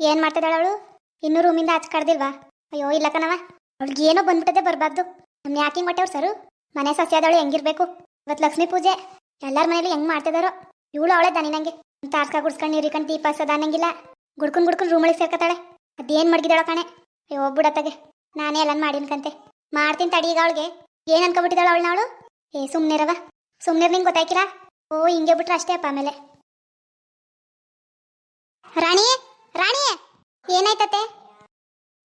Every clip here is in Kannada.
ಏನ್ ಮಾಡ್ತಿದ್ದಾಳ ಅವಳು? ಇನ್ನೂ ರೂಮಿಂದ ಆಚೆ ಕಡ್ದಿಲ್ವಾ? ಅಯ್ಯೋ, ಇಲ್ಲ ಕಣವ ಅವಳಿಗೆ ಏನೋ ಬಂದ್ಬಿಟ್ಟದೆ ಬರಬಾರ್ದು. ನಮ್ಮ ಯಾಕಿಂಗ್ ಹೊಟ್ಟೆವ್ರು ಸರು? ಮನೆ ಸಸ್ಯಾದವಳು ಹೆಂಗಿರ್ಬೇಕು? ಇವತ್ತು ಲಕ್ಷ್ಮಿ ಪೂಜೆ. ಎಲ್ಲರ ಮನೇಲಿ ಹೆಂಗ್ ಮಾಡ್ತಿದಾರೋ? ಇವಳು ಅವಳೆ ದನಿ ನಂಗೆ. ತಾರ್ಕ ಗುಡ್ಸ್ಕೊಂಡು ನೀರಿಕೊಂಡು ದೀಪ ಸದ ಅನ್ನಂಗಿಲ್ಲ ಗುಡ್ಕೊಂಡು ಗುಡ್ಕೊಂಡ್ ರೂಮೊಳಗೆ ಸೇರ್ಕತಾಳೆ ಅದೇನ್ ಮಡ್ಗಿದಾಳ ಕಣೆ. ಅಯ್ಯೋ ಬಿಡತ್ತಗೆ ನಾನೇ ಎಲ್ಲ ಮಾಡಿನ್ಕಂತೆ ಮಾಡ್ತೀನಿ ತಡಿ ಈಗ ಅವಳಿಗೆ. ಏನ್ ಅನ್ಕೊಬಿಟ್ಟಿದಾಳ ಅವಳನ್ನ ಅವಳು? ಏ ಸುಮ್ಮನಿರವ ಸುಮ್ಮನೆ ನಿಂಗೆ ಗೊತ್ತಾಯ್ಕಿಲ್ಲ? ಓ, ಹಿಂಗೆ ಬಿಟ್ರೆ ಅಷ್ಟೇ ಅಪ್ಪ ಆಮೇಲೆ. ರಾಣಿ! ರಾಣಿ ಏನಾಯ್ತತೆ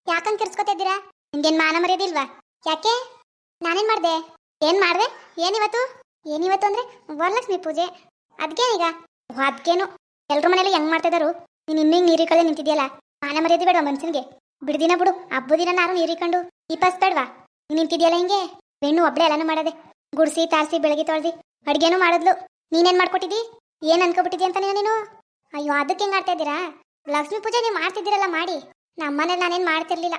ಯಾಕಂಗ್ ಕಿರ್ಸ್ಕೊತಿದ್ದೀರಾ ನಿಮ್ಗೇನ್ ಮಾನ ಮರ್ಯಾದಿಲ್ವಾ? ಯಾಕೆ? ನಾನೇನ್ ಮಾಡ್ದೆ? ಏನ್ ಮಾಡ್ದೆ? ಏನಿವತ್ತು? ಏನಿವತ್ತು ಅಂದ್ರೆ ವರಲಕ್ಷ್ಮಿ ಪೂಜೆ. ಅದ್ಕೇನೀಗ ಅದಕ್ಕೇನು ಎಲ್ರ ಮನೇಲಿ ಹೆಂಗ್ ಮಾಡ್ತಿದಾರು ನೀನ್ ಇನ್ನೂ ನೀರಿ ಕಳೆ ನಿಂತಿದ್ಯಲ್ಲ? ಮಾನ ಮರ್ಯಾದೆ ಬೇಡ ಮನ್ಸಿನ್ಗೆ. ಬಿಡ್ದಿನ ಬಿಡು ಹಬ್ಬ ದಿನ ನಾರು ನೀರಿಕೊಂಡು ದೀಪಸ್ ಬೇಡ್ವಾ ನೀನ್ ನಿಂತಿದ್ಯಲ್ಲ ಹಿಂಗೆ? ಬೆಣ್ಣು ಒಬ್ಳೆ ಎಲ್ಲಾನು ಮಾಡದೆ. ಗುಡ್ಸಿ, ತಾರ್ಸಿ ಬೆಳಗ್ಗೆ ತೊಳ್ದಿ, ಅಡ್ಗೆನೂ ಮಾಡಿದ್ಲು. ನೀನೇನ್ ಮಾಡ್ಕೊಟ್ಟಿದ್ದಿ? ಏನ್ ಅನ್ಕೊಬಿಟ್ಟಿದ್ದಿ ಅಂತ ನೀನು? ಅಯ್ಯೋ ಅದಕ್ಕೆ ಹೆಂಗ್ ಆಡ್ತಾ ಇದ್ದೀರಾ? ಲಕ್ಷ್ಮೀ ಪೂಜೆ ನೀವು ಮಾಡ್ತಿದ್ದೀರಲ್ಲ ಮಾಡಿ. ನಮ್ಮ ನಮ್ಮನೇಲಿ ನಾನೇನು ಮಾಡ್ತಿರ್ಲಿಲ್ಲ.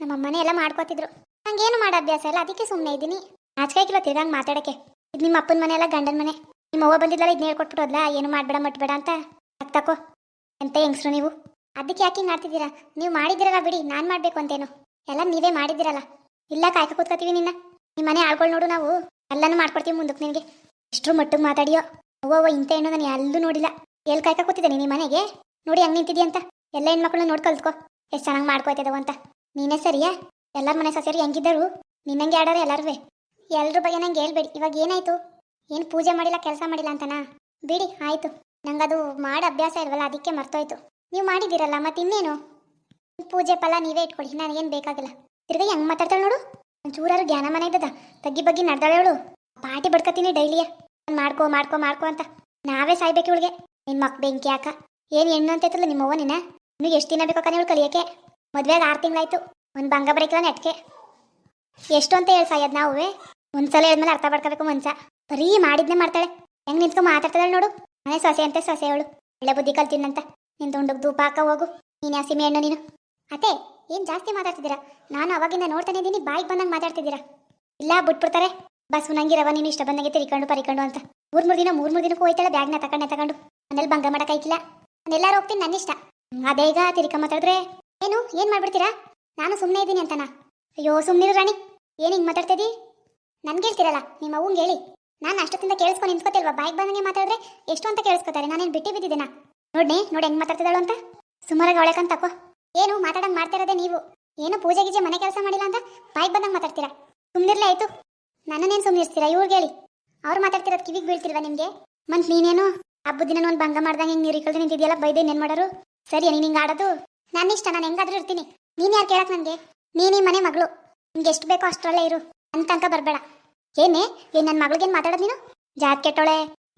ನಮ್ಮ ಅಮ್ಮನೇ ಎಲ್ಲ ಮಾಡ್ಕೋತಿದ್ರು. ನಂಗೇನು ಮಾಡೋ ಅಭ್ಯಾಸ ಇಲ್ಲ, ಅದಕ್ಕೆ ಸುಮ್ಮನೆ ಇದ್ದೀನಿ. ನಾಚಿಕೆ ತಿರ್ಗಂಗ್ ಮಾತಾಡಕ್ಕೆ. ಇದು ನಿಮ್ಮ ಅಪ್ಪನ ಮನೆ ಎಲ್ಲ ಗಂಡನ ಮನೆ. ನಿಮ್ಮ ಅವ್ವ ಬಂದಿದ್ದಲ್ಲ ಇದನ್ನ ಹೇಳ್ಕೊಟ್ಬಿಡೋದ್ಲ ಏನು ಮಾಡಬೇಡ, ಮಟ್ಬೇಡ ಅಂತ? ಹಾಕ್ತಾಕೋ ತಕೋ. ಎಂತ ಹೆಂಗ್ಸ್ರು ನೀವು? ಅದಕ್ಕೆ ಯಾಕೆ ಹಿಂಗೆ ಮಾಡ್ತಿದ್ದೀರಾ? ನೀವು ಮಾಡಿದ್ದೀರಲ್ಲ ಬಿಡಿ, ನಾನು ಮಾಡಬೇಕು ಅಂತೇನು. ಎಲ್ಲ ನೀವೇ ಮಾಡಿದ್ದೀರಲ್ಲ. ಇಲ್ಲ, ಕಾಯ್ಕ ಕೂತ್ಕೋತೀವಿ ನಿನ್ನ. ನಿಮ್ಮ ಮನೆ ಆಳ್ಗಳು ನೋಡು ನಾವು. ಎಲ್ಲನೂ ಮಾಡ್ಕೊಡ್ತೀವಿ ಮುಂದಕ್ಕೆ ನಿನಗೆ. ಇಷ್ಟರ ಮಟ್ಟಿಗೆ ಮಾತಾಡಿಯೋ? ಅವ್ವ ಅವ್ವ ಇಂಥ ಹೆಣ್ಣು ನಾನು ಎಲ್ಲೂ ನೋಡಿಲ್ಲ. ಎಲ್ಲಿ ಕಾಯ್ಕ ಕೂತಿದ್ದೀನಿ ನಿಮ್ಮ ಮನೆಗೆ? ನೋಡಿ ಹೆಂಗ್ ನಿಂತಿದ್ಯ ಅಂತ. ಎಲ್ಲ ಹೆಣ್ಮಕ್ಳನ್ನ ನೋಡ್ ಕಲ್ತ್ಕೋ. ಎಷ್ಟು ಚೆನ್ನಾಗಿ ಮಾಡ್ಕೋತಿದ್ದವು ಅಂತ. ನೀನೇ ಸರಿಯಾ? ಎಲ್ಲರ ಮನೆ ಸಸ್ಯರು ಹೆಂಗಿದ್ದರು? ನಿನ್ನಂಗೆ ಆಡಾರ ಎಲ್ಲರೂ ಎಲ್ಲರ ಬಗ್ಗೆ ನಂಗೆ ಹೇಳ್ಬೇಡಿ. ಇವಾಗ ಏನಾಯ್ತು? ಏನು ಪೂಜೆ ಮಾಡಿಲ್ಲ, ಕೆಲಸ ಮಾಡಿಲ್ಲ ಅಂತನಾ? ಬಿಡಿ, ಆಯ್ತು. ನಂಗದು ಮಾಡೋ ಅಭ್ಯಾಸ ಇಲ್ವಲ್ಲ, ಅದಕ್ಕೆ ಮರ್ತೋಯ್ತು. ನೀವು ಮಾಡಿದ್ದೀರಲ್ಲ, ಮತ್ತೆ ಇನ್ನೇನು? ಪೂಜೆ ಫಲ ನೀವೇ ಇಟ್ಕೊಳ್ಳಿ ನನಗೇನು ಬೇಕಾಗಿಲ್ಲ. ತಿರ್ಗಿ ಹೆಂಗ್ ಮಾತಾಡ್ತಾಳೆ ನೋಡು. ಚೂರಾರು ಜ್ಞಾನ ಮನೆ ಇದ್ದದ. ತಗ್ಗಿ ಬಗ್ಗೆ ನಡ್ದಾಳೆ ಅವಳು. ಪಾಟಿ ಬಡ್ಕತೀನಿ ಡೈಲಿಯ. ಮಾಡ್ಕೋ ಮಾಡ್ಕೋ ಮಾಡ್ಕೋ ಅಂತ. ನಾವೇ ಸಾಯ್ಬೇಕು ಇವಳಿಗೆ. ನಿಮ್ಮ ಮಕ್ ಬೆಂಕಿ ಹಾಕ. ಏನ್ ಹೆಣ್ಣು ಅಂತ ಐತಲ್ಲ ನಿಮ್ಮ ಅವ್ವ ನಿನ್ನ? ಇನ್ನು ಎಷ್ಟು ದಿನ ಬೇಕು ಕನೆ ಇವಳು ಕಲಿಯಕ್ಕೆ? ಮದ್ವೆಗೆ ಆರು ತಿಂಗಳಾಯ್ತು. ಒಂದು ಬಂಗ ಬರೀಕಿಲ್ಲ ನೆಟ್ಕೆ ಎಷ್ಟು ಅಂತ ಹೇಳಿ ಸಾಯದ್ ನಾವುವೆ? ಒಂದ್ಸಲ ಹೇಳಿದ್ಮೇಲೆ ಅರ್ಥ ಮಾಡ್ಕೋಬೇಕು ಮನ್ಸ. ಬರೀ ಮಾಡಿದ್ನೇ ಮಾಡ್ತಾಳೆ. ಹೆಂಗೆ ನಿಂತ್ಕೊಂಡು ಮಾತಾಡ್ತಾಳೆ ನೋಡು. ಮನೆ ಸೊಸೆ ಅಂತ ಸೊಸೆ ಅವಳು. ಒಳ್ಳೆ ಬುದ್ಧಿ ಕಲ್ತಿನಂತ ನಿನ್ನ ತುಂಡಕ್ಕೆ ಧೂಪ ಹಾಕ ಹೋಗು. ನೀನು ಹಸಿಮೆ ಹೆಣ್ಣು ನೀನು? ಅತ್ತೆ, ಏನು ಜಾಸ್ತಿ ಮಾತಾಡ್ತಿದ್ದೀರಾ? ನಾನು ಅವಾಗಿಂದ ನೋಡ್ತಾನೆ ಇದ್ದೀನಿ, ಬಾಯಿಗೆ ಬಂದಂಗೆ ಮಾತಾಡ್ತಿದ್ದೀರಾ? ಇಲ್ಲ, ಬಿಟ್ಬಿಡ್ತಾರೆ. ಬಸ್ ನಂಗಿರವ, ನೀನು ಇಷ್ಟ ಬಂದಂಗೆ ತಿರ್ಕೊಂಡು, ಪರಿಕೊಂಡು ಅಂತ. ಮೂರು ಮೂರು ದಿನ, ಮೂರು ಮೂರು ದಿನಕ್ಕೂ ಹೋಯ್ತಾಳೆ, ಬ್ಯಾಗ್ನ ತಗೊಂಡೆ ತಗೊಂಡು ಮನೇಲಿ ಭಂಗ ಮಾಡಕ್ ನಾನೆಲ್ಲಾರು ಹೋಗ್ತೀನಿ ನನ್ನ ಇಷ್ಟ ಈಗ ತಿರ್ಕ ಮಾತಾಡಿದ್ರೆ, ಏನು, ಏನ್ ಮಾಡ್ಬಿಡ್ತೀರಾ? ನಾನು ಸುಮ್ಮನೆ ಇದ್ದೀನಿ ಅಂತನ? ಅಯ್ಯೋ ಸುಮ್ಮನಿರು ರಾಣಿ. ಏನು ಹಿಂಗ್ ಮಾತಾಡ್ತಿದ್ದಿ ನನ್ಗೆ ಹೇಳ್ತಿರಲ್ಲ, ನಿಮ್ಮ ಅವ್ವಂಗೆ ಹೇಳಿ. ನಾನು ಅಷ್ಟೊತ್ತಿಂದ ಕೇಳಿಸ್ಕೊಂಡು ನಿಂತ್ಕೋತಿಲ್ವಾ? ಬಾಯಿಗೆ ಬಂದಂಗೆ ಮಾತಾಡಿದ್ರೆ ಎಷ್ಟು ಅಂತ ಕೇಳಿಸ್ಕೊತಾರೆ, ನಾನೇನು ಬಿಟ್ಟು ಬಿದ್ದಿದ್ದೇನಾ? ನೋಡ್ನಿ, ನೋಡಿ ಹೆಂಗ್ ಮಾತಾಡ್ತಿದ್ದಾಳು ಅಂತ. ಸುಮಾರಾಗಿ ಅವಳೆಕಂತ ತಕೋ. ಏನು, ಮಾತಾಡಂಗೆ ಮಾಡ್ತಿರೋದೇ ನೀವು? ಏನು, ಪೂಜೆ ಗೀಜೆ ಮನೆ ಕೆಲಸ ಮಾಡಿಲ್ಲ ಅಂತ ಬಾಯಿಗೆ ಬಂದಂಗೆ ಮಾತಾಡ್ತೀರಾ? ಸುಮ್ಮನಿರ್ಲೇ ಆಯ್ತು. ನನ್ನನ್ನೇನು ಸುಮ್ಮನಿರ್ತೀರಾ ಇವ್ರಿಗೆ ಹೇಳಿ. ಅವ್ರು ಮಾತಾಡ್ತಿರೋದು ಕಿವಿಗೆ ಬೀಳ್ತಿಲ್ವಾ ನಿಮಗೆ? ಮಂತ್ ನೀನೇನು? ಹಬ್ಬದ ದಿನ ಒಂದು ಭಂಗ ಮಾಡ್ದಂಗೆ ಹಿಂಗೆ ನೀರು ಕಳ್ದು ನಿಂತಿದೆಯಲ್ಲ, ಬೈದೆ ನೆನ್ ಮಾಡೋರು? ಸರಿ ನೀನು ಹಿಂಗೆ ಆಡೋದು? ನನ್ನ ಇಷ್ಟ, ನಾನು ಹೆಂಗಾದ್ರೂ ಇರ್ತೀನಿ. ನೀನು ಯಾರು ಕೇಳಕ್ ನನಗೆ ನೀನು ಮನೆ ಮಗಳು. ನಿಮ್ಗೆ ಎಷ್ಟು ಬೇಕೋ ಅಷ್ಟರಲ್ಲೇ ಇರು. ಅಂತ ತನಕ ಬರಬೇಡ. ಏನೇ? ಏನ್ ನನ್ನ ಮಗಳಿಗೇನು ಮಾತಾಡೋದು ನೀನು? ಜಾತ್ ಕೆಟ್ಟೋಳೆ.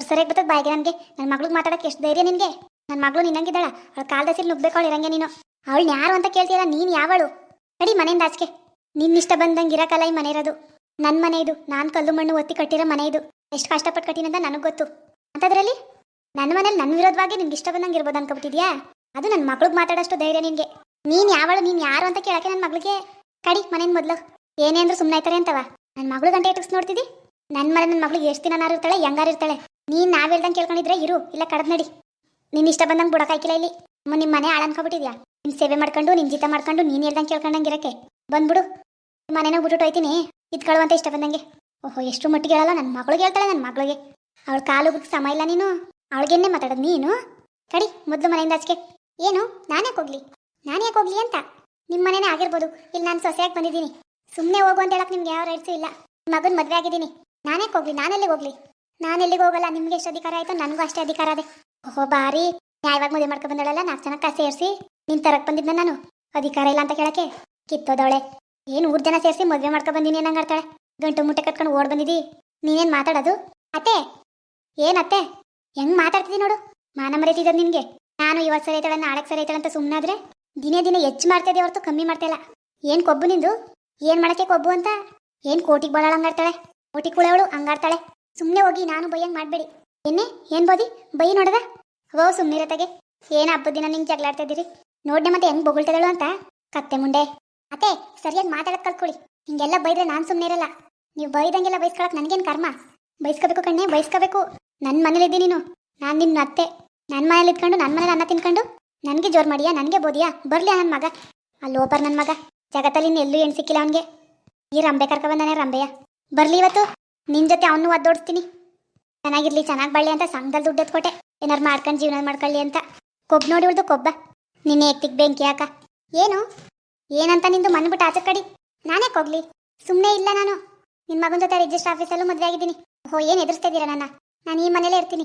ಸರಿಯಾಗಿ ಬರ್ತದೆ ಬಾಯಿಗೆ ನನಗೆ. ನನ್ನ ಮಗಳಿಗೆ ಮಾತಾಡಕ್ಕೆ ಎಷ್ಟು ಧೈರ್ಯ ನಿನಗೆ? ನನ್ನ ಮಗಳು ನಿನ್ನಂಗಿದ್ದಾಳ. ಅವಳ ಕಾಲದಸಿಲಿ ನುಗ್ಬೇಕು ಇರಂಗೆ ನೀನು. ಅವಳು ಯಾರು ಅಂತ ಕೇಳ್ತೀಯಲ್ಲ, ನೀನು ಯಾವಳು? ನಡಿ ಮನೆಯಿಂದ ಆಚೆಗೆ. ನಿನ್ನ ಇಷ್ಟ ಬಂದಂಗೆ ಇರಕಲ್ಲ ಈ ಮನೆ ಇರೋದು. ನನ್ನ ಮನೆ ಇದು. ನಾನು ಕಲ್ಲು ಮಣ್ಣು ಒತ್ತಿ ಕಟ್ಟಿರೋ ಮನೆ ಇದು. ಎಷ್ಟು ಕಷ್ಟಪಟ್ಟು ಕಟ್ಟಿನಂತ ನನಗೆ ಗೊತ್ತು. ಅಂತದ್ರಲ್ಲಿ ನನ್ನ ಮನೇಲಿ ನನ್ನ ವಿರೋಧವಾಗಿ ನಿನ್ಗೆ ಇಷ್ಟ ಬಂದಂಗೆ ಇರ್ಬೋದು ಅನ್ಕೊಬಿಟ್ಟಿದ್ಯಾ? ಅದು ನನ್ನ ಮಕ್ಳಿಗೆ ಮಾತಾಡೋಷ್ಟು ಧೈರ್ಯ ನಿನಗೆ. ನೀನು ಯಾವಳು, ನೀನು ಯಾರು ಅಂತ ಕೇಳಕ್ಕೆ ನನ್ನ ಮಗಳಿಗೆ ಕಡಿ, ಮನೇನ್ ಮೊದ್ಲು. ಏನೇ ಅಂದ್ರೂ ಸುಮ್ಮನೆ ಆಯ್ತಾರೆ ಅಂತವ. ನನ್ನ ಮಗಳು ಗಂಟೆ ಇಟ್ಟಿಸ್ ನೋಡ್ತಿದ್ದಿ ನನ್ನ ಮನೆ ನನ್ನ ಮಗಳಿಗೆ ಎಷ್ಟು ದಿನ ಇರ್ತಾಳೆ, ಹೆಂಗಾರು ಇರ್ತಾಳೆ? ನೀನು ನಾವ್ ಹೇಳ್ದಂಗೆ ಕೇಳ್ಕೊಂಡಿದ್ರೆ ಇರು, ಇಲ್ಲ ಕಡದ್ ನಡಿ. ನಿನ್ ಇಷ್ಟ ಬಂದಂಗೆ ಬುಡಕಾಯ್ಕಿಲ್ಲ ಇಲ್ಲಿ. ನಿಮ್ಮ ಮನೆ ಹಾಳು ಅನ್ಕೊಬಿಟ್ಟಿದ್ಯಾ? ನಿನ್ ಸೇವೆ ಮಾಡ್ಕೊಂಡು, ನಿನ್ ಜೀತ ಮಾಡ್ಕೊಂಡು, ನೀನು ಹೇಳ್ದಂಗೆ ಕೇಳ್ಕೊಂಡಂಗೆ ಇರಕ್ಕೆ. ಬಂದ್ಬಿಡು. ಮನೆನ ಬಿಟ್ಬಿಟ್ಟು ಹೋಯ್ತೀನಿ. ಇದ್ಕೊಳ್ಳುವಂತ ಇಷ್ಟ ಬಂದಂಗೆ. ಓಹೋ ಎಷ್ಟು ಮಟ್ಟಿಗೆ ಹೇಳಲ್ಲ ನನ್ನ ಮಗಳಿಗೆ ಹೇಳ್ತಾಳೆ ನನ್ನ ಮಗಳಿಗೆ. ಅವಳ ಕಾಲು ಸಮಯ ಸಮ ಇಲ್ಲ ನೀನು. ಅವಳಿಗೆನ್ನೇ ಮಾತಾಡೋದು ನೀನು? ಕಡಿ ಮೊದಲು ಮನೆಯಿಂದ ಆಚೆಗೆ. ಏನು ನಾನೇ ಹೋಗ್ಲಿ? ನಾನು ಯಾಕೆ ಹೋಗ್ಲಿ ಅಂತ? ನಿಮ್ಮ ಮನೆನೇ ಆಗಿರ್ಬೋದು. ಇಲ್ಲಿ ನಾನು ಸೊಸೆಯಾಗಿ ಬಂದಿದ್ದೀನಿ. ಸುಮ್ಮನೆ ಹೋಗು ಅಂತ ಹೇಳಕ್ಕೆ ನಿಮ್ಗೆ ಯಾವ ರೈಟ್ಸು ಇಲ್ಲ. ಮಗನ ಮದುವೆ ಆಗಿದ್ದೀನಿ. ನಾನೇ ಹೋಗ್ಲಿ? ನಾನೆಲ್ಲಿಗೆ ಹೋಗ್ಲಿ? ನಾನು ಎಲ್ಲಿಗೆ ಹೋಗಲ್ಲ? ನಿಮ್ಗೆ ಎಷ್ಟು ಅಧಿಕಾರ ಆಯಿತು ನನಗೂ ಅಷ್ಟೇ ಅಧಿಕಾರ ಅದೇ. ಓಹೋ, ಬಾರಿ. ನ್ಯಾಯವಾಗಿ ಮದುವೆ ಮಾಡ್ಕೊ ಬಂದಳಲ್ಲ ನಾಲ್ಕು ಜನ ಕಸ ಸೇರಿಸಿ? ನಿನ್ ತರಕ್ಕೆ ಬಂದಿದ್ದೆ ನಾನು? ಅಧಿಕಾರ ಇಲ್ಲ ಅಂತ ಕೇಳಕ್ಕೆ ಕಿತ್ತೋದವಳೆ. ಏನು ಮೂರು ಜನ ಸೇರಿಸಿ ಮದುವೆ ಮಾಡ್ಕೊ ಬಂದಿನಿ ನಂಗೆ ಗಂಟು ಮುಟ್ಟೆ ಕಟ್ಕೊಂಡು ಓಡ್ ಬಂದಿದ್ದಿ ನೀನೇನು ಮಾತಾಡೋದು? ಅತ್ತೆ? ಏನತ್ತೆ ಹೆಂಗ್ ಮಾತಾಡ್ತಿದಿ ನೋಡು? ಮಾನ ಮರೆತಿದ್ದ ನಿನ್ಗೆ. ನಾನು ಇವತ್ತು ಸರಿ ನಾಳೆ ನಾಳೆಗೆ ಸರಿ ಐತಾಳೆ ಅಂತ ಸುಮ್ಮನಾದ್ರೆ ದಿನೇ ದಿನ ಹೆಚ್ಚು ಮಾಡ್ತಾ ಇದೆಯಾ ಹೊರತು ಕಮ್ಮಿ ಮಾಡ್ತಾ ಇಲ್ಲ ಏನ್ ಕೊಬ್ಬು ನಿಂದು? ಏನ್ ಮಾಡಕ್ಕೆ ಕೊಬ್ಬು ಅಂತ? ಏನ್ ಕೋಟಿಗೆ ಬಾಳ ಹಂಗಾಡ್ತಾಳೆ? ಕೋಟಿ ಕುಳವಳು ಹಂಗಾಡ್ತಾಳೆ. ಸುಮ್ಮನೆ ಹೋಗಿ ನಾನು ಬೈಯಂಗ್ ಮಾಡಬೇಡಿ. ಏನೇ ಏನ್ ಬೋದಿ? ಬೈ ನೋಡದ? ಓ ಸುಮ್ಮನಿರತ್ತಗೆ ಏನ್ ಹಬ್ಬದ ದಿನ ನಿಂಗೆ ಜಗಳಾಡ್ತಾ ಇದ್ದೀರಿ? ನೋಡ್ನೆ ಮತ್ತೆ ಹೆಂಗ್ ಬೊಗಳ್ತದಳು ಅಂತ? ಕತ್ತೆ ಮುಂಡೆ. ಅತ್ತೆ, ಸರಿಯಾಗಿ ಮಾತಾಡಕ್ ಕಲ್ತ್ಕೊಳ್ಳಿ ಹಿಂಗೆಲ್ಲ ಬೈದ್ರೆ ನಾನು ಸುಮ್ಮನೆ ಇರಲ್ಲ ನೀವು ಬೈದಂಗೆಲ್ಲ ಬೈಸ್ಕೊಳಕ್ ನನಗೇನು ಕರ್ಮ? ಬೈಸ್ಕೋಬೇಕು ಕಣ್ಣೆ ಬಯಸ್ಕೋಬೇಕು ನನ್ನ ಮನೇಲಿದ್ದಿ ನೀನು. ನಾನು ನಿನ್ನ ಅತ್ತೆ. ನನ್ನ ಮನೇಲಿ ಇದ್ಕೊಂಡು ನನ್ನ ಮನೇಲಿ ಅನ್ನ ತಿನ್ಕೊಂಡು ನನಗೆ ಜೋರು ಮಾಡಿಯಾ? ನನಗೆ ಬೋದಿಯಾ? ಬರಲಿ ನನ್ನ ಮಗ. ಅಲ್ಲಿ ಓಪರ್ ನನ್ನ ಮಗ. ಜಗತ್ತಲ್ಲಿ ಇನ್ನು ಎಲ್ಲೂ ಹೆಣ್ಣು ಸಿಕ್ಕಿಲ್ಲ ಅವನಿಗೆ. ಈ ರಂಬೆ ಕರ್ಕ ಬಂದಾನೆ ರಂಬೆಯ. ಬರಲಿ ಇವತ್ತು. ನಿನ್ನ ಜೊತೆ ಅವನು ಒದ್ದೋಡಿಸ್ತೀನಿ. ಚೆನ್ನಾಗಿರ್ಲಿ, ಚೆನ್ನಾಗಿ ಬಳ್ಳಿ ಅಂತ ಸಂಘದಲ್ಲಿ ದುಡ್ಡು ಎತ್ಕೊಟ್ಟೆ. ಏನಾರು ಮಾಡ್ಕೊಂಡು ಜೀವನ ಮಾಡ್ಕೊಳ್ಳಿ ಅಂತ. ಕೊಬ್ಬ ನೋಡಿ ಉಳ್ದು ಕೊಬ್ಬ. ನಿನ್ನೆ ಎತ್ತಿಗೆ ಬೆಂಕಿ ಯಾಕ ಏನು? ಏನಂತ ನಿಂದು ಮನ್ಬಿಟ್ಟು ಆಚೆ ಕಡಿ. ನಾನೇ ಹೋಗ್ಲಿ? ಸುಮ್ಮನೆ ಇಲ್ಲ ನಾನು. ನಿನ್ನ ಮಗನ ಜೊತೆ ರಿಜಿಸ್ಟರ್ ಆಫೀಸಲ್ಲೂ ಮದುವೆ ಆಗಿದ್ದೀನಿ. ಓ ಏನು ಎದುರಿಸ್ತಾ ಇದ್ದೀರಾ ನನ್ನ? ನಾನು ಈ ಮನೇಲೇ ಇರ್ತೀನಿ.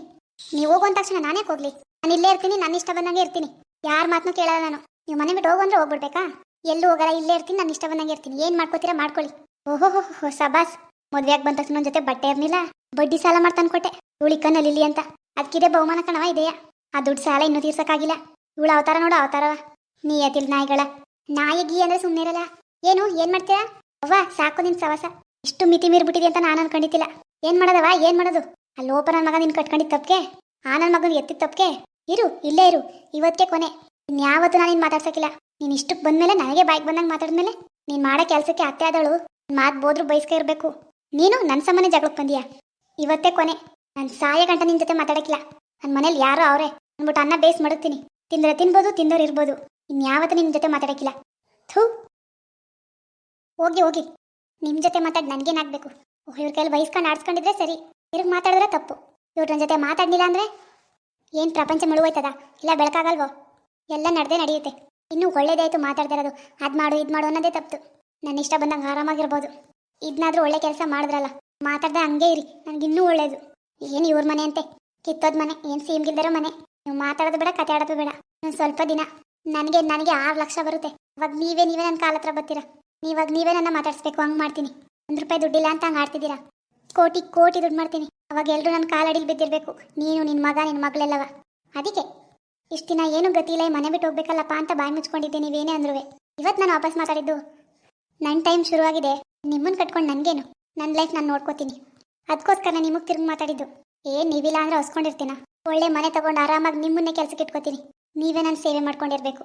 ನೀವು ಹೋಗುವಂತ ತಕ್ಷಣ ನಾನೇ ಹೋಗ್ಲಿ? ನಾನು ಇಲ್ಲೇ ಇರ್ತೀನಿ ನನ್ನ ಇಷ್ಟ ಬಂದಂಗೆ ಇರ್ತೀನಿ. ಯಾರ ಮಾತನ್ನು ಕೇಳಲ್ಲ ನಾನು. ನೀವು ಮನೆ ಬಿಟ್ಟು ಹೋಗು ಅಂದ್ರೆ ಹೋಗ್ಬಿಡ್ಬೇಕಾ? ಎಲ್ಲೂ ಹೋಗಲ್ಲ, ಇಲ್ಲೇ ಇರ್ತೀನಿ ನನ್ನ ಇಷ್ಟ ಬಂದಂಗೆ ಇರ್ತೀನಿ. ಏನು ಮಾಡ್ಕೋತೀರಾ ಮಾಡ್ಕೊಳ್ಳಿ. ಓಹೋ, ಹೋ ಸಬಾಸ್ ಮದ್ವೆಯಾಗಿ ಬಂದ ತಕ್ಷಣ ನನ್ನ ಜೊತೆ ಬಟ್ಟೆ ಇರ್ಲಿಲ್ಲ ಬಡ್ಡಿ ಸಾಲ ಮಾಡ್ತಾನೆ ಕೊಟ್ಟೆ ಇವಳಿಕ್ಕ ನಲಿಲಿ ಅಂತ. ಅದಕ್ಕಿದೆ ಬಹುಮಾನ ಕಣವ ಇದೆಯಾ? ಆ ದುಡ್ಡು ಸಾಲ ಇನ್ನೂ ತೀರ್ಸಕ್ಕಾಗಿಲ್ಲ. ಇವಳ ಅವತಾರ ನೋಡು, ಅವತಾರವ. ನೀ ಎತ್ತಿಲ್ ನಾಯಿಗಳ. ನಾಯಿ ಗೀ ಅಂದ್ರೆ ಸುಮ್ಮನೆ ಇರಲ್ಲ. ಏನು, ಏನ್ ಮಾಡ್ತೀರಾ? ಅವ್ವ, ಸಾಕು ನಿನ್ ಸವಸ. ಇಷ್ಟು ಮಿತಿ ಮೀರ್ಬಿಟ್ಟಿದೆ ಅಂತ ನಾನು ಅನ್ಕೊಂಡಿದ್ದಿಲ್ಲ. ಏನ್ ಮಾಡೋದವ ಏನ್ ಮಾಡೋದು? ಅಲ್ಲಿ ಓಪನ್ ನನ್ನ ಮಗ ನಿನ್ ಕಟ್ಕೊಂಡಿದ್ ತಪ್ಕೆ ಆ ನನ್ನ ಮಗನ್ ಎತ್ತಿದ ತಪ್ಪಕ್ಕೆ ಇರು, ಇಲ್ಲೇ ಇರು. ಇವತ್ತೇ ಕೊನೆ. ಇನ್ಯಾವತ್ತು ನಾನು ನಿನ್ ಮಾತಾಡ್ಸಕ್ಕಿಲ್ಲ. ನೀನ್ ಇಷ್ಟಕ್ಕೆ ಬಂದ್ಮೇಲೆ ನನಗೆ ಬಾಯ್ಗೆ ಬಂದಂಗೆ ಮಾತಾಡಿದ್ಮೇಲೆ ನೀನ್ ಮಾಡೋ ಕೆಲಸಕ್ಕೆ ಅತ್ತೆ ಆದಳು. ಮಾತು ಬೋದ್ರು ಬಯಸ್ಕ ಇರ್ಬೇಕು. ನೀನು ನನ್ನ ಸಮನೆ ಜಗಳಕ್ಕೆ ಬಂದಿಯಾ? ಇವತ್ತೇ ಕೊನೆ. ನಾನು ಸಾಯ ಗಂಟ ನಿನ್ ಜೊತೆ ಮಾತಾಡಕ್ಕಿಲ್ಲ. ನನ್ನ ಮನೇಲಿ ಯಾರೋ ಅವರೇ. ಅಂದ್ಬಿಟ್ಟು ಅನ್ನ ಬೇಸ್ ಮಾಡುತ್ತೀನಿ ತಿಂದ್ರೆ ತಿನ್ಬೋದು ತಿಂದೋರು ಇರ್ಬೋದು. ಇನ್ಯಾವತ್ತು ನಿನ್ನ ಜೊತೆ ಮಾತಾಡಕ್ಕಿಲ್ಲ. ಥೂ. ಹೋಗಿ ಹೋಗಿ. ನಿಮ್ಮ ಜೊತೆ ಮಾತಾಡಿ ನನಗೇನಾಗಬೇಕು ಇವ್ರ ಕೈಲಿ ಬೈಸ್ಕೊಂಡು ಆಡ್ಸ್ಕೊಂಡಿದ್ರೆ ಸರಿ. ಇವ್ರಿಗೆ ಮಾತಾಡಿದ್ರೆ ತಪ್ಪು. ಇವ್ರ ಜೊತೆ ಮಾತಾಡಲಿಲ್ಲ ಅಂದರೆ ಏನು ಪ್ರಪಂಚ ಮುಳುಗೋಯ್ತದ? ಇಲ್ಲ ಬೆಳಕಾಗಲ್ವೋ? ಎಲ್ಲ ನಡೆದೇ ನಡೆಯುತ್ತೆ. ಇನ್ನೂ ಒಳ್ಳೇದಾಯ್ತು ಮಾತಾಡ್ತಿರೋದು ಅದು ಮಾಡು, ಇದು ಮಾಡು ಅನ್ನೋದೇ ತಪ್ಪು ನನ್ನ ಇಷ್ಟ ಬಂದಂಗೆ ಆರಾಮಾಗಿರ್ಬೋದು. ಇದನ್ನಾದ್ರೂ ಒಳ್ಳೆ ಕೆಲಸ ಮಾಡಿದ್ರಲ್ಲ, ಮಾತಾಡ್ದೆ ಹಂಗೆ ಇರಿ. ನನಗೆ ಇನ್ನೂ ಒಳ್ಳೇದು. ಏನು ಇವ್ರ ಮನೆ ಅಂತೆ? ಕಿತ್ತೋದ್ ಮನೆ, ಏನು ಸೀಮ್ಗಿಲ್ದಿರೋ ಮನೆ. ನೀವು ಮಾತಾಡೋದು ಬೇಡ, ಕತೆ ಆಡೋದು ಬೇಡ. ನಾನು ಸ್ವಲ್ಪ ದಿನ. ನನಗೆ ನನಗೆ ಆರು ಲಕ್ಷ ಬರುತ್ತೆ. ಅವಾಗ ನೀವೇ ನೀವೇ ನನ್ನ ಕಾಲ ಹತ್ರ ಬರ್ತೀರಾ? ನೀವಾಗ ನೀವೇ ನನ್ನ ಮಾತಾಡಿಸ್ಬೇಕು, ಹಂಗೆ ಮಾಡ್ತೀನಿ. ಒಂದು ರೂಪಾಯಿ ದುಡ್ಡಿಲ್ಲ ಅಂತ ಹಂಗೆ ಆಡ್ತಿದ್ದೀರಾ? ಕೋಟಿ ಕೋಟಿ ದುಡ್ಡು ಮಾಡ್ತೀನಿ. ಅವಾಗ ಎಲ್ಲರೂ ನನ್ನ ಕಾಲಡಿಲಿ ಬಿದ್ದಿರಬೇಕು. ನೀನು ನಿನ್ನ ಮಗ ನಿನ್ನ ಮಗಳೆಲ್ಲವ. ಅದಕ್ಕೆ. ಇಷ್ಟು ದಿನ ಏನು ಗತಿ ಇಲ್ಲ ಮನೆ ಬಿಟ್ಟು ಹೋಗ್ಬೇಕಲ್ಲಪ್ಪ ಅಂತ ಬಾಯಿ ಮುಚ್ಕೊಂಡಿದ್ದೆ ನೀವೇನೇ ಅಂದ್ರೂ ಇವತ್ತು ನಾನು ವಾಪಸ್ ಮಾತಾಡಿದ್ದು. ನನ್ನ ಟೈಮ್ ಶುರುವಾಗಿದೆ. ನಿಮ್ಮನ್ನು ಕಟ್ಕೊಂಡು ನನಗೇನು? ನನ್ನ ಲೈಫ್ ನಾನು ನೋಡ್ಕೋತೀನಿ. ಅದಕ್ಕೋಸ್ಕರ ನಾನು ನಿಮಗೆ ತಿರುಗಿ ಮಾತಾಡಿದ್ದು. ಏನ್ ನೀವಿಲ್ಲ ಅಂದ್ರೆ ಹೊಸ್ಕೊಂಡಿರ್ತೀನ? ಒಳ್ಳೆ ಮನೆ ತಗೊಂಡು ಆರಾಮಾಗಿ ನಿಮ್ಮನ್ನೇ ಕೆಲಸಕ್ಕೆ ಇಟ್ಕೋತೀನಿ. ನೀವೇ ನನ್ನ ಸೇವೆ ಮಾಡ್ಕೊಂಡಿರ್ಬೇಕು.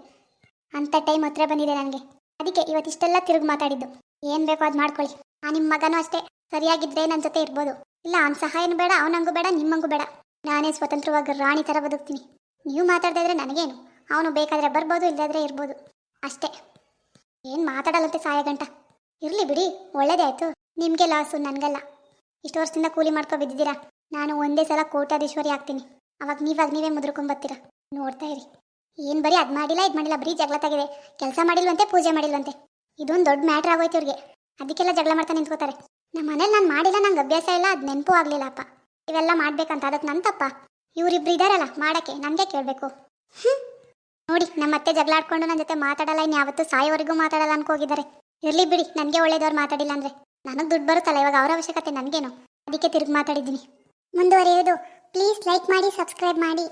ಅಂತ ಟೈಮ್ ಹತ್ರ ಬಂದಿದೆ ನನಗೆ. ಅದಕ್ಕೆ ಇವತ್ತಿಷ್ಟೆಲ್ಲ ತಿರುಗಿ ಮಾತಾಡಿದ್ದು. ಏನ್ ಬೇಕೋ ಅದು ಮಾಡ್ಕೊಳ್ಳಿ. ಆ ನಿಮ್ಮ ಮಗನೂ ಅಷ್ಟೇ. ಸರಿಯಾಗಿದ್ರೆ ನನ್ನ ಜೊತೆ ಇರ್ಬೋದು. ಇಲ್ಲ, ಅವ್ನ ಸಹಾಯನೂ ಬೇಡ ಅವನಂಗೂ ಬೇಡ ನಿಮ್ಮಂಗೂ ಬೇಡ. ನಾನೇ ಸ್ವತಂತ್ರವಾಗಿ ರಾಣಿ ಥರ ಬದುಕ್ತೀನಿ. ನೀವು ಮಾತಾಡ್ತಾ ಇದ್ರೆ ನನಗೇನು? ಅವನು ಬೇಕಾದ್ರೆ ಬರ್ಬೋದು ಇಲ್ಲದ್ರೆ ಇರ್ಬೋದು. ಅಷ್ಟೇ. ಏನು ಮಾತಾಡಲ್ಲಂತೆ ಸಾಯ ಗಂಟ? ಇರಲಿ ಬಿಡಿ, ಒಳ್ಳೇದೇ ಆಯ್ತು. ನಿಮಗೆ ಲಾಸು ನನಗಲ್ಲ. ಇಷ್ಟು ವರ್ಷದಿಂದ ಕೂಲಿ ಮಾಡ್ಕೊ ಬಿದ್ದಿದ್ದೀರಾ? ನಾನು ಒಂದೇ ಸಲ ಕೋಟ್ಯಾಧೀಶ್ವರಿ ಆಗ್ತೀನಿ. ಅವಾಗ ನೀವಾಗ ನೀವೇ ಮುದ್ರಕೊಂಡ್ ಬರ್ತೀರಾ ನೋಡ್ತಾ ಇರಿ. ಏನು ಬರೀ ಅದು ಮಾಡಿಲ್ಲ, ಇದು ಮಾಡಿಲ್ಲ, ಬರೀ ಜಗಳ ಕೆಲಸ ಮಾಡಿಲ್ವಂತೆ, ಪೂಜೆ ಮಾಡಿಲ್ವಂತೆ. ಇದೊಂದು ದೊಡ್ಡ ಮ್ಯಾಟ್ರ್ ಆಗೋಯ್ತು ಇವ್ರಿಗೆ. ಅದಕ್ಕೆಲ್ಲ ಜಗಳ ಮಾಡ್ತಾ ನಿಂತ್ಕೋತಾರೆ. ನಮ್ಮ ಮನೇಲಿ ನಾನು ಮಾಡಿಲ್ಲ, ನಂಗೆ ಅಭ್ಯಾಸ ಇಲ್ಲ, ಅದು ನೆನಪು ಆಗಲಿಲ್ಲ ಅಪ್ಪ. ಇವೆಲ್ಲ ಮಾಡ್ಬೇಕಂತ ಅದಕ್ಕೆ ನನ್ನ ತಪ್ಪ. ಇವರಿಬ್ರು ಇದಾರಲ್ಲ, ಮಾಡಕ್ಕೆ, ನನಗೆ ಕೇಳಬೇಕು. ನೋಡಿ ನಮ್ಮ ಮತ್ತೆ ಜಗಳ ಆಡ್ಕೊಂಡು ನನ್ನ ಜೊತೆ ಮಾತಾಡಲ್ಲ ಇನ್ನು ಯಾವತ್ತೂ ಸಾಯೋವರೆಗೂ ಮಾತಾಡಲ್ಲ ಅನ್ಕೋಗಿದ್ದಾರೆ. ಇರಲಿ ಬಿಡಿ, ನನಗೆ ಒಳ್ಳೇದವ್ರು ಮಾತಾಡಿಲ್ಲ ಅಂದರೆ. ನನಗೆ ದುಡ್ಡು ಬರುತ್ತಲ್ಲ, ಇವಾಗ ಅವರ ಅವಶ್ಯಕತೆ ನನಗೇನು. ಅದಕ್ಕೆ ತಿರುಗಿ ಮಾತಾಡಿದ್ದೀನಿ. ಮುಂದುವರಿಯೋದು ಪ್ಲೀಸ್ ಲೈಕ್ ಮಾಡಿ, ಸಬ್ಸ್ಕ್ರೈಬ್ ಮಾಡಿ.